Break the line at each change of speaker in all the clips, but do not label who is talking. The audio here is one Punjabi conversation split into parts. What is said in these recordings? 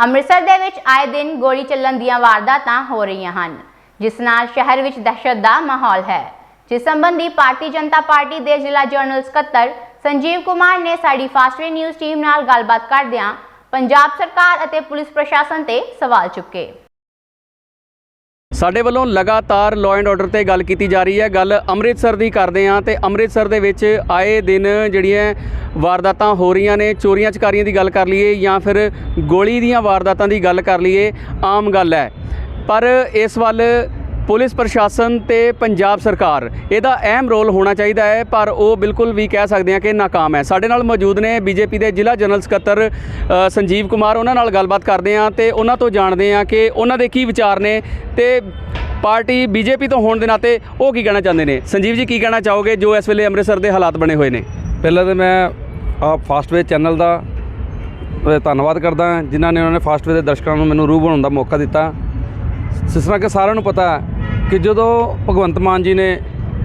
ਅੰਮ੍ਰਿਤਸਰ ਦੇ ਵਿੱਚ ਆਏ ਦਿਨ ਗੋਲੀ ਚੱਲਣ ਦੀਆਂ ਵਾਰਦਾਤਾਂ ਹੋ ਰਹੀਆਂ ਹਨ, ਜਿਸ ਨਾਲ ਸ਼ਹਿਰ ਵਿੱਚ ਦਹਿਸ਼ਤ ਦਾ ਮਾਹੌਲ ਹੈ। ਜਿਸ ਸੰਬੰਧੀ ਭਾਰਤੀ ਜਨਤਾ ਪਾਰਟੀ ਦੇ ਜ਼ਿਲ੍ਹਾ ਜਨਰਲ ਸਕੱਤਰ ਸੰਜੀਵ ਕੁਮਾਰ ਨੇ ਸਾਡੀ ਫਾਸਟਵੇ ਨਿਊਜ਼ ਟੀਮ ਨਾਲ ਗੱਲਬਾਤ ਕਰਦਿਆਂ ਪੰਜਾਬ ਸਰਕਾਰ ਅਤੇ ਪੁਲਿਸ ਪ੍ਰਸ਼ਾਸਨ ਤੇ ਸਵਾਲ ਚੁੱਕੇ।
ਸਾਡੇ ਵੱਲੋਂ ਲਗਾਤਾਰ ਲਾਅ ਐਂਡ ਆਰਡਰ ਤੇ ਗੱਲ ਕੀਤੀ ਜਾ ਰਹੀ ਹੈ। ਗੱਲ ਅੰਮ੍ਰਿਤਸਰ ਦੀ ਕਰਦੇ ਹਾਂ ਤੇ ਅੰਮ੍ਰਿਤਸਰ ਦੇ ਵਿੱਚ ਆਏ ਦਿਨ ਜਿਹੜੀਆਂ ਵਾਰਦਾਤਾਂ ਹੋ ਰਹੀਆਂ ਨੇ, ਚੋਰੀਆਂ ਚਕਾਰੀਆਂ ਦੀ ਗੱਲ ਕਰ ਲਈਏ ਜਾਂ ਫਿਰ ਗੋਲੀ ਦੀਆਂ ਵਾਰਦਾਤਾਂ ਦੀ ਗੱਲ ਕਰ ਲਈਏ, ਆਮ ਗੱਲ ਹੈ। ਪਰ ਇਸ ਵੱਲ ਪੁਲਿਸ ਪ੍ਰਸ਼ਾਸਨ ਤੇ ਪੰਜਾਬ ਸਰਕਾਰ, ਇਹਦਾ ਅਹਿਮ ਰੋਲ ਹੋਣਾ ਚਾਹੀਦਾ ਹੈ, ਪਰ ਉਹ ਬਿਲਕੁਲ ਵੀ ਕਹਿ ਸਕਦੇ ਹਾਂ ਕਿ ਨਾਕਾਮ ਹੈ। ਸਾਡੇ ਨਾਲ ਮੌਜੂਦ ਨੇ ਬੀਜੇਪੀ ਦੇ ਜ਼ਿਲ੍ਹਾ ਜਨਰਲ ਸਕੱਤਰ ਸੰਜੀਵ ਕੁਮਾਰ। ਉਹਨਾਂ ਨਾਲ ਗੱਲਬਾਤ ਕਰਦੇ ਹਾਂ ਤੇ ਉਹਨਾਂ ਤੋਂ ਜਾਣਦੇ ਹਾਂ ਕਿ ਉਹਨਾਂ ਦੇ ਕੀ ਵਿਚਾਰ ਨੇ ਤੇ ਪਾਰਟੀ ਬੀਜੇਪੀ ਤੋਂ ਹੋਣ ਦੇ ਨਾਤੇ ਉਹ ਕੀ ਕਹਿਣਾ ਚਾਹੁੰਦੇ ਨੇ? ਸੰਜੀਵ ਜੀ, ਕੀ ਕਹਿਣਾ ਚਾਹੋਗੇ ਜੋ ਇਸ ਵੇਲੇ ਅੰਮ੍ਰਿਤਸਰ ਦੇ ਹਾਲਾਤ ਬਣੇ ਹੋਏ ਨੇ?
ਪਹਿਲਾਂ ਤਾਂ ਮੈਂ ਆ ਫਾਸਟਵੇ ਚੈਨਲ ਦਾ ਧੰਨਵਾਦ ਕਰਦਾ ਜਿਨ੍ਹਾਂ ਨੇ ਉਹਨਾਂ ਨੇ ਫਾਸਟਵੇ ਦੇ ਦਰਸ਼ਕਾਂ ਨੂੰ ਮੈਨੂੰ ਰੂਹ ਬਣਾਉਣ ਦਾ ਮੌਕਾ ਦਿੱਤਾ। ਜਿਸ ਤਰ੍ਹਾਂ ਕਿ ਸਾਰਿਆਂ ਨੂੰ ਪਤਾ ਹੈ ਕਿ ਜਦੋਂ ਭਗਵੰਤ ਮਾਨ ਜੀ ਨੇ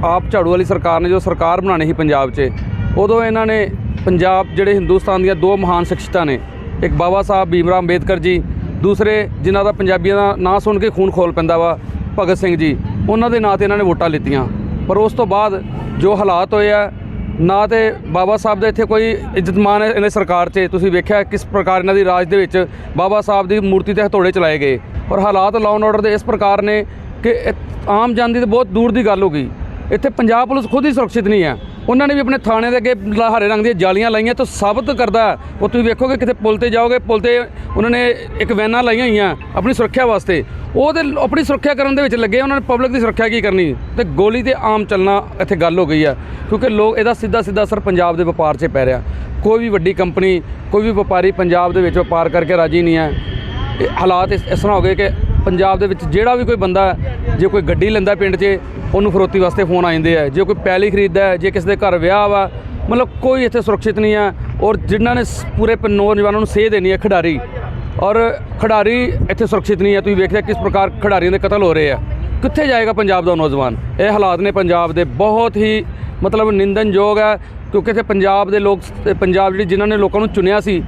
ਆਪ ਝਾੜੂ ਵਾਲੀ ਸਰਕਾਰ ਨੇ ਜੋ ਸਰਕਾਰ ਬਣਾਉਣੀ ਸੀ ਪੰਜਾਬ 'ਚ, ਉਦੋਂ ਇਹਨਾਂ ਨੇ ਪੰਜਾਬ ਜਿਹੜੇ ਹਿੰਦੁਸਤਾਨ ਦੀਆਂ ਦੋ ਮਹਾਨ ਸ਼ਖਸੀਅਤਾਂ ਨੇ, ਇੱਕ ਬਾਬਾ ਸਾਹਿਬ ਭੀਮਰਾਵ ਅੰਬੇਦਕਰ ਜੀ, ਦੂਸਰੇ ਜਿਨ੍ਹਾਂ ਦਾ ਪੰਜਾਬੀਆਂ ਦਾ ਨਾਂ ਸੁਣ ਕੇ ਖੂਨ ਖੋਲ ਪੈਂਦਾ ਵਾ, ਭਗਤ ਸਿੰਘ ਜੀ, ਉਹਨਾਂ ਦੇ ਨਾਂ ਤੇ ਇਹਨਾਂ ਨੇ ਵੋਟਾਂ ਲਿੱਤੀਆਂ। ਪਰ ਉਸ ਤੋਂ ਬਾਅਦ ਜੋ ਹਾਲਾਤ ਹੋਏ ਆ, ਨਾ ਤੇ ਬਾਬਾ ਸਾਹਿਬ ਦਾ ਇੱਥੇ ਕੋਈ ਇੱਜ਼ਤ ਮਾਨ ਹੈ ਇਹਨੇ ਸਰਕਾਰ 'ਚ, ਤੁਸੀਂ ਵੇਖਿਆ ਕਿਸ ਪ੍ਰਕਾਰ ਇਹਨਾਂ ਦੀ ਰਾਜ ਦੇ ਵਿੱਚ ਬਾਬਾ ਸਾਹਿਬ ਦੀ ਮੂਰਤੀ ਤੇ ਹਥੌੜੇ ਚਲਾਏ ਗਏ। ਔਰ ਹਾਲਾਤ ਲਾਅ ਐਂਡ ਆਰਡਰ ਦੇ ਇਸ ਪ੍ਰਕਾਰ ਨੇ ਕਿ ਇਹ ਆਮ ਜਨ ਦੀ ਤਾਂ ਬਹੁਤ ਦੂਰ ਦੀ ਗੱਲ ਹੋ ਗਈ। ਇੱਥੇ ਪੰਜਾਬ ਪੁਲਿਸ ਖੁਦ ਹੀ ਸੁਰੱਖਿਅਤ ਨਹੀਂ ਹੈ। ਉਹਨਾਂ ਨੇ ਵੀ ਆਪਣੇ ਥਾਣੇ ਦੇ ਅੱਗੇ ਹਰੇ ਰੰਗ ਦੀਆਂ ਜਾਲੀਆਂ ਲਾਈਆਂ, ਤਾਂ ਸਾਬਤ ਕਰਦਾ ਉਹ ਤੁਸੀਂ ਵੇਖੋਗੇ ਕਿਤੇ ਪੁਲ ਤੇ ਜਾਓਗੇ, ਪੁਲ ਤੇ ਉਹਨਾਂ ਨੇ ਇੱਕ ਵੈਨਾਂ ਲਾਈਆਂ ਹੋਈਆਂ ਆਪਣੀ ਸੁਰੱਖਿਆ ਵਾਸਤੇ। ਉਹ ਤੇ ਆਪਣੀ ਸੁਰੱਖਿਆ ਕਰਨ ਦੇ ਵਿੱਚ ਲੱਗੇ, ਉਹਨਾਂ ਨੇ ਪਬਲਿਕ ਦੀ ਸੁਰੱਖਿਆ ਕੀ ਕਰਨੀ? ਤੇ ਗੋਲੀ ਤੇ ਆਮ ਚੱਲਣਾ ਇੱਥੇ ਗੱਲ ਹੋ ਗਈ ਆ। ਕਿਉਂਕਿ ਲੋਕ ਇਹਦਾ ਸਿੱਧਾ ਸਿੱਧਾ ਅਸਰ ਪੰਜਾਬ ਦੇ ਵਪਾਰ 'ਚ ਪੈ ਰਿਹਾ। ਕੋਈ ਵੀ ਵੱਡੀ ਕੰਪਨੀ, ਕੋਈ ਵੀ ਵਪਾਰੀ ਪੰਜਾਬ ਦੇ ਵਿੱਚ ਵਪਾਰ ਕਰਕੇ ਰਾਜੀ ਨਹੀਂ ਹੈ। ਇਹ ਹਾਲਾਤ ਇਸ ਇਸ ਤਰ੍ਹਾਂ ਹੋ ਗਏ ਕਿ ਪੰਜਾਬ ਦੇ ਵਿੱਚ ਜਿਹੜਾ ਵੀ ਕੋਈ ਬੰਦਾ ਜੇ ਕੋਈ ਗੱਡੀ ਲੈਂਦਾ ਪਿੰਡ 'ਚ, ਉਹਨੂੰ ਫਰੋਤੀ ਵਾਸਤੇ ਫੋਨ ਆ ਜਾਂਦੇ ਆ। ਜੇ ਕੋਈ ਪੈਲੀ ਖਰੀਦਦਾ ਹੈ, ਜੇ ਕਿਸੇ ਦੇ ਘਰ ਵਿਆਹ ਵਾ, ਮਤਲਬ ਕੋਈ ਇੱਥੇ ਸੁਰੱਖਿਅਤ ਨਹੀਂ ਆ ਔਰ ਜਿਨ੍ਹਾਂ ਨੇ ਸ- ਪੂਰੇ ਨੌਜਵਾਨਾਂ ਨੂੰ ਸੇਧ ਦੇਣੀ ਹੈ ਖਿਡਾਰੀ, ਔਰ ਖਿਡਾਰੀ ਇੱਥੇ ਸੁਰੱਖਿਅਤ ਨਹੀਂ ਹੈ ਤੁਸੀਂ ਵੇਖਦੇ ਕਿਸ ਪ੍ਰਕਾਰ ਖਿਡਾਰੀਆਂ ਦੇ ਕਤਲ ਹੋ ਰਹੇ ਆ। ਕਿੱਥੇ ਜਾਏਗਾ ਪੰਜਾਬ ਦਾ ਨੌਜਵਾਨ? ਇਹ ਹਾਲਾਤ ਨੇ ਪੰਜਾਬ ਦੇ ਬਹੁਤ ਹੀ ਮਤਲਬ ਨਿੰਦਨਯੋਗ ਹੈ ਕਿਉਂਕਿ ਇੱਥੇ ਪੰਜਾਬ ਦੇ ਲੋਕ, ਪੰਜਾਬ ਜਿਹੜੀ ਜਿਨ੍ਹਾਂ ਨੇ ਲੋਕਾਂ ਨੂੰ ਚੁਣਿਆ ਸੀ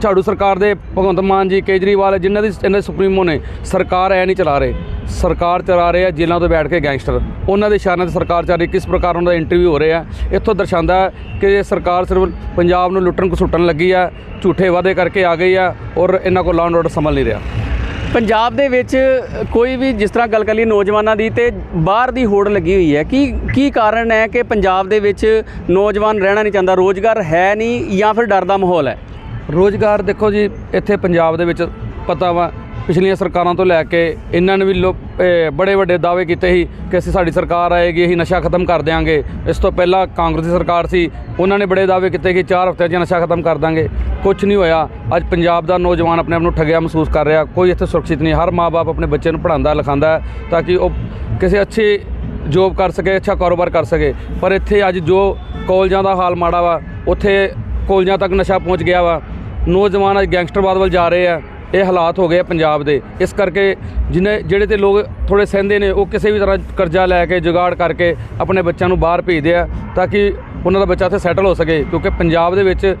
ਝਾੜੂ ਸਰਕਾਰ ਦੇ ਭਗਵੰਤ ਮਾਨ ਜੀ, ਕੇਜਰੀਵਾਲ, ਜਿਨ੍ਹਾਂ ਦੀ ਇਹਨਾਂ ਦੇ ਸੁਪਰੀਮੋ ਨੇ, ਸਰਕਾਰ ਐ ਨਹੀਂ ਚਲਾ ਰਹੇ। ਸਰਕਾਰ ਚਲਾ ਰਹੇ ਆ ਜੇਲ੍ਹਾਂ ਤੋਂ ਬੈਠ ਕੇ ਗੈਂਗਸਟਰ। ਉਹਨਾਂ ਦੇ ਇਸ਼ਾਰਿਆਂ ਤੇ ਸਰਕਾਰ ਚੱਲ ਰਹੀ, ਕਿਸ ਪ੍ਰਕਾਰ ਉਹਨਾਂ ਦਾ ਇੰਟਰਵਿਊ ਹੋ ਰਿਹਾ। ਇੱਥੋਂ ਦਰਸਾਉਂਦਾ ਕਿ ਇਹ ਸਰਕਾਰ ਸਿਰਫ ਪੰਜਾਬ ਨੂੰ ਲੁੱਟਣ ਘਸੁੱਟਣ ਲੱਗੀ ਆ, ਝੂਠੇ ਵਾਅਦੇ ਕਰਕੇ ਆ ਗਈ ਆ ਔਰ ਇਹਨਾਂ ਕੋਲ ਲਾਉਣ ਐਂਡ ਆਰਡਰ ਸੰਭਲ ਨਹੀਂ ਰਿਹਾ।
ਪੰਜਾਬ ਦੇ ਵਿੱਚ ਕੋਈ ਵੀ ਜਿਸ ਤਰ੍ਹਾਂ ਗੱਲ ਕਰ ਲਈ ਨੌਜਵਾਨਾਂ ਦੀ ਤੇ ਬਾਹਰ ਦੀ ਹੋੜ ਲੱਗੀ ਹੋਈ ਹੈ। ਕੀ ਕੀ ਕਾਰਨ ਹੈ ਕਿ ਪੰਜਾਬ ਦੇ ਵਿੱਚ ਨੌਜਵਾਨ ਰਹਿਣਾ ਨਹੀਂ ਚਾਹੁੰਦਾ, ਰੋਜ਼ਗਾਰ ਹੈ ਨਹੀਂ ਜਾਂ ਫਿਰ ਡਰ ਦਾ ਮਾਹੌਲ ਹੈ?
ਰੋਜ਼ਗਾਰ ਦੇਖੋ ਜੀ, ਇੱਥੇ ਪੰਜਾਬ ਦੇ ਵਿੱਚ ਪਤਾ ਵਾ, ਪਿਛਲੀਆਂ ਸਰਕਾਰਾਂ ਤੋਂ ਲੈ ਕੇ ਇਹਨਾਂ ਨੇ ਵੀ ਲੋਕ ਬੜੇ ਵੱਡੇ ਦਾਅਵੇ ਕੀਤੇ ਸੀ ਕਿ ਅਸੀਂ ਸਾਡੀ ਸਰਕਾਰ ਆਏਗੀ, ਅਸੀਂ ਨਸ਼ਾ ਖਤਮ ਕਰ ਦਿਆਂਗੇ। ਇਸ ਤੋਂ ਪਹਿਲਾਂ ਕਾਂਗਰਸ ਦੀ ਸਰਕਾਰ ਸੀ, ਉਹਨਾਂ ਨੇ ਬੜੇ ਦਾਅਵੇ ਕੀਤੇ ਕਿ 4 ਹਫ਼ਤਿਆਂ 'ਚ ਨਸ਼ਾ ਖਤਮ ਕਰ ਦਾਂਗੇ ਕੁਝ ਨਹੀਂ ਹੋਇਆ, ਅੱਜ ਪੰਜਾਬ ਦਾ ਨੌਜਵਾਨ ਆਪਣੇ ਆਪ ਨੂੰ ਠੱਗਿਆ ਮਹਿਸੂਸ ਕਰ ਰਿਹਾ, ਕੋਈ ਇੱਥੇ ਸੁਰੱਖਿਅਤ ਨਹੀਂ, ਹਰ ਮਾਪੇ ਆਪਣੇ ਬੱਚੇ ਨੂੰ ਪੜ੍ਹਾਉਂਦਾ, ਲਿਖਾਉਂਦਾ ਤਾਂ ਕਿ ਉਹ ਕਿਸੇ ਅੱਛੇ ਜੋਬ ਕਰ ਸਕੇ, ਅੱਛਾ ਕਾਰੋਬਾਰ ਕਰ ਸਕੇ। ਪਰ ਇੱਥੇ ਅੱਜ ਜੋ ਕਾਲਜਾਂ ਦਾ ਹਾਲ ਮਾੜਾ ਵਾ, ਉੱਥੇ ਕਾਲਜਾਂ ਤੱਕ ਨਸ਼ਾ ਪਹੁੰਚ ਗਿਆ ਵਾ। ਨੌਜਵਾਨ ਅੱਜ ਗੈਂਗਸਟਰਵਾਦ ਵੱਲ ਜਾ ਰਹੇ ਆ, ਇਹ ਹਾਲਾਤ ਹੋ ਗਏ ਆ ਪੰਜਾਬ ਦੇ। ਇਸ ਕਰਕੇ ਜਿਹਨੇ ਜਿਹੜੇ ਤੇ ਲੋਕ ਥੋੜੇ ਸਹਿੰਦੇ ਨੇ, ਉਹ ਕਿਸੇ ਵੀ ਤਰ੍ਹਾਂ ਕਰਜ਼ਾ ਲੈ ਕੇ, ਜੁਗਾੜ ਕਰਕੇ ਆਪਣੇ ਬੱਚਿਆਂ ਨੂੰ ਬਾਹਰ ਭੇਜਦੇ ਆ, ਤਾਂ ਕਿ ਉਹਨਾਂ ਦਾ ਬੱਚਾ ਇੱਥੇ ਸੈਟਲ ਹੋ ਸਕੇ, ਕਿਉਂਕਿ ਪੰਜਾਬ ਦੇ ਵਿੱਚ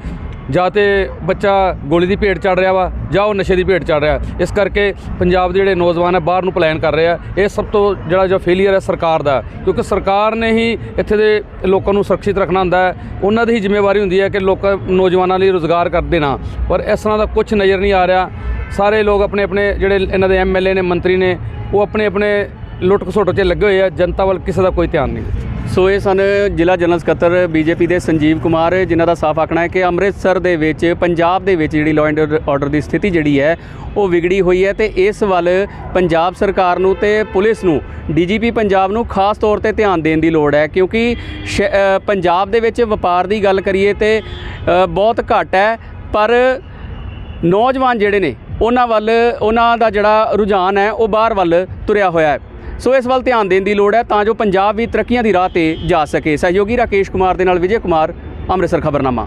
ਜਾਂ ਤੇ ਬੱਚਾ ਗੋਲੀ ਦੀ ਭੇਟ ਚੜ ਰਿਹਾ ਵਾ, ਜਾਂ ਉਹ ਨਸ਼ੇ ਦੀ ਭੇਟ ਚੜ ਰਿਹਾ। ਇਸ ਕਰਕੇ ਪੰਜਾਬ ਦੇ ਜਿਹੜੇ ਨੌਜਵਾਨ ਹੈ ਬਾਹਰ ਨੂੰ ਪਲਾਨ ਕਰ ਰਹੇ ਆ। ਇਹ ਸਭ ਤੋਂ ਜਿਹੜਾ ਜੋ ਫੇਲੀਅਰ ਹੈ ਸਰਕਾਰ ਦਾ। ਕਿਉਂਕਿ ਸਰਕਾਰ ਨੇ ਹੀ ਇੱਥੇ ਦੇ ਲੋਕਾਂ ਨੂੰ ਸੁਰੱਖਿਅਤ ਰੱਖਣਾ ਹੁੰਦਾ ਹੈ। ਉਹਨਾਂ ਦੀ ਹੀ ਜ਼ਿੰਮੇਵਾਰੀ ਹੁੰਦੀ ਹੈ ਕਿ ਲੋਕਾਂ ਨੌਜਵਾਨਾਂ ਲਈ ਰੋਜ਼ਗਾਰ ਕਰ ਦੇਣਾ। ਪਰ ਇਸ ਤਰ੍ਹਾਂ ਦਾ ਕੁਝ ਨਜ਼ਰ ਨਹੀਂ ਆ ਰਿਹਾ। ਸਾਰੇ ਲੋਕ ਆਪਣੇ ਆਪਣੇ ਜਿਹੜੇ ਇਹਨਾਂ ਦੇ ਐਮਐਲਏ ਨੇ, ਮੰਤਰੀ ਨੇ, ਉਹ ਆਪਣੇ ਆਪਣੇ ਲੁੱਟ ਖਸੁੱਟ 'ਚ ਲੱਗੇ ਹੋਏ ਆ। ਜਨਤਾ ਵੱਲ ਕਿਸੇ ਦਾ ਕੋਈ ਧਿਆਨ ਨਹੀਂ।
ਸੋ ਇਹ ਸਨ ਜ਼ਿਲ੍ਹਾ ਜਨਰਲ ਸਕੱਤਰ ਬੀਜੇਪੀ ਦੇ ਸੰਜੀਵ ਕੁਮਾਰ, ਜਿਨ੍ਹਾਂ ਦਾ ਸਾਫ਼ ਆਖਣਾ ਹੈ ਕਿ ਅੰਮ੍ਰਿਤਸਰ ਦੇ ਵਿੱਚ, ਪੰਜਾਬ ਦੇ ਵਿੱਚ ਜਿਹੜੀ ਲਾਅ ਐਂਡ ਆਰਡਰ ਦੀ ਸਥਿਤੀ ਜਿਹੜੀ ਹੈ, ਉਹ ਵਿਗੜੀ ਹੋਈ ਹੈ ਤੇ ਇਸ ਵੱਲ ਪੰਜਾਬ ਸਰਕਾਰ ਨੂੰ ਤੇ ਪੁਲਿਸ ਨੂੰ, ਡੀਜੀਪੀ ਪੰਜਾਬ ਨੂੰ ਖਾਸ ਤੌਰ ਤੇ ਧਿਆਨ ਦੇਣ ਦੀ ਲੋੜ ਹੈ, ਕਿਉਂਕਿ ਸ਼- ਪੰਜਾਬ ਦੇ ਵਿੱਚ ਵਪਾਰ ਦੀ ਗੱਲ ਕਰੀਏ ਤੇ ਬਹੁਤ ਘੱਟ ਹੈ, ਪਰ ਨੌਜਵਾਨ ਜਿਹੜੇ ਨੇ, ਉਹਨਾਂ ਵੱਲ, ਉਹਨਾਂ ਦਾ ਜਿਹੜਾ ਰੁਝਾਨ ਹੈ, ਉਹ ਬਾਹਰ ਵੱਲ ਤੁਰਿਆ ਹੋਇਆ ਹੈ। ਸੋ ਇਸ ਵੱਲ ਧਿਆਨ ਦੇਣ ਦੀ ਲੋੜ ਹੈ ਤਾਂ ਜੋ ਪੰਜਾਬ ਵੀ ਤਰੱਕੀਆਂ ਦੀ ਰਾਹ ਤੇ ਜਾ ਸਕੇ। ਸਹਿਯੋਗੀ ਰਾਕੇਸ਼ ਕੁਮਾਰ ਦੇ ਨਾਲ ਵਿਜੇ ਕੁਮਾਰ, ਅੰਮ੍ਰਿਤਸਰ ਖਬਰਨਾਮਾ।